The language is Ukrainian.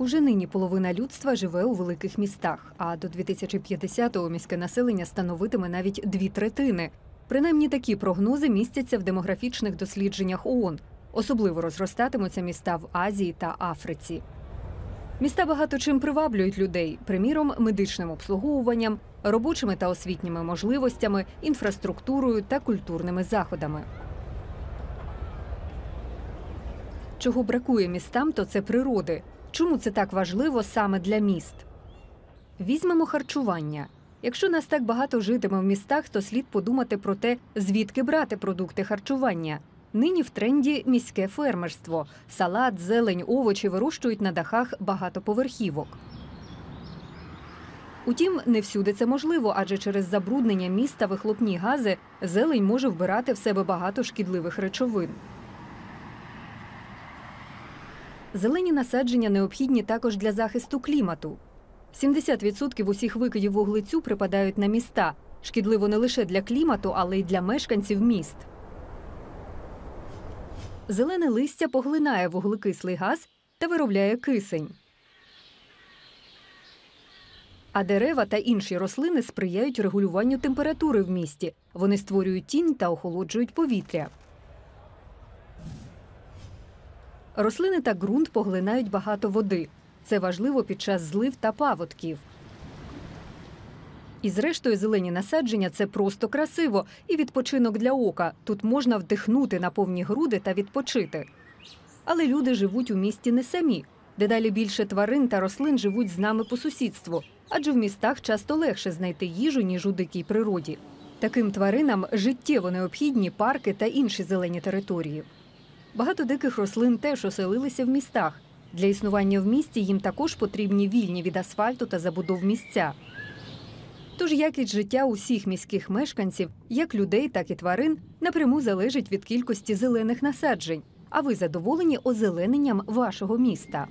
Уже нині половина людства живе у великих містах, а до 2050-го міське населення становитиме навіть дві третини. Принаймні такі прогнози містяться в демографічних дослідженнях ООН. Особливо розростатимуться міста в Азії та Африці. Міста багато чим приваблюють людей, приміром, медичним обслуговуванням, робочими та освітніми можливостями, інфраструктурою та культурними заходами. Чого бракує містам, то це природи. Чому це так важливо саме для міст? Візьмемо харчування. Якщо нас так багато житиме в містах, то слід подумати про те, звідки брати продукти харчування. Нині в тренді міське фермерство. Салат, зелень, овочі вирощують на дахах багатоповерхівок. Утім, не всюди це можливо, адже через забруднення міста вихлопні гази зелень може вбирати в себе багато шкідливих речовин. Зелені насадження необхідні також для захисту клімату. 70% усіх викидів вуглецю припадають на міста. Шкідливо не лише для клімату, але й для мешканців міст. Зелене листя поглинає вуглекислий газ та виробляє кисень. А дерева та інші рослини сприяють регулюванню температури в місті. Вони створюють тінь та охолоджують повітря. Рослини та ґрунт поглинають багато води. Це важливо під час злив та паводків. І зрештою, зелені насадження це просто красиво і відпочинок для ока. Тут можна вдихнути на повні груди та відпочити. Але люди живуть у місті не самі. Дедалі більше тварин та рослин живуть з нами по сусідству, адже в містах часто легше знайти їжу, ніж у дикій природі. Таким тваринам життєво необхідні парки та інші зелені території. Багато диких рослин теж оселилися в містах. Для існування в місті їм також потрібні вільні від асфальту та забудов місця. Тож якість життя усіх міських мешканців, як людей, так і тварин, напряму залежить від кількості зелених насаджень. А ви задоволені озелененням вашого міста?